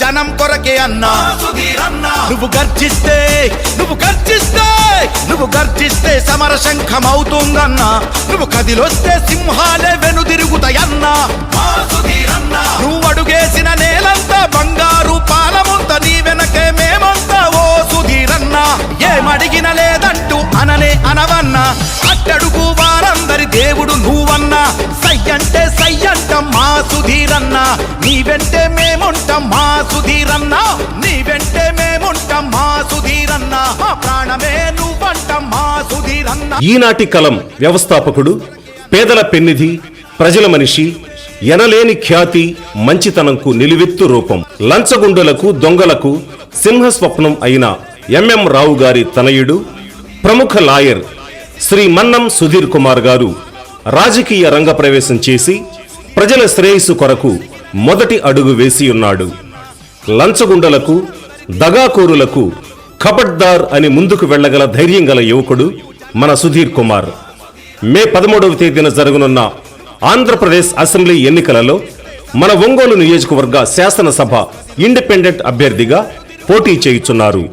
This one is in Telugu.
జనం కొరకే అన్నా. నువ్వు గర్జిస్తే నువ్వు గర్జిస్తే నువ్వు గర్జిస్తే సమర శంఖం అవుతుందన్నా నువ్వు కదిలొస్తే సింహాలే వెనుదిరుగుతాయన్నా. నువ్వు అడుగేసిన నేలంతా బంగారు పాలముంత నీ వెనకే మేమంతా. ఓ సుధీరన్నా ఏమడిగిన లేదంటూ అననే అనవన్నా. అట్టడుగు వారందరి దేవుడు నువ్వన్నా. సై అంటే సై అంటాం మా సుధీరన్నా నీ వెంటే మేముంటాం మా సుధీరన్నా. నీ వెంటే మేముంటాం మా సుధీరన్నా. మా ప్రాణమే నువ్వంటాం మా సుధీరన్నా. ఈనాటి కలం వ్యవస్థాపకుడు పేదల పెన్నిధి ప్రజల మనిషి ఎనలేని ఖ్యాతి మంచితనంకు నిలువెత్తు రూపం. లంచగుండులకు దొంగలకు సింహస్వప్నం అయిన ఎంఎం రావు గారి తనయుడు ప్రముఖ లాయర్ శ్రీ మన్నం సుధీర్ కుమార్ గారు రాజకీయ రంగ ప్రవేశం చేసి ప్రజల శ్రేయస్సు కొరకు మొదటి అడుగు వేసి ఉన్నాడు లంచగుండలకు దగాకోరులకు ఖబడ్దార్ అని ముందుకు వెళ్ళగల ధైర్యం గల యువకుడు మన సుధీర్ కుమార్. మే పదమూడవ తేదీన జరగనున్న ఆంధ్రప్రదేశ్ అసెంబ్లీ ఎన్నికలలో మన ఒంగోలు నియోజకవర్గ శాసనసభ ఇండిపెండెంట్ అభ్యర్థిగా పోటీ చేయుచున్నారు.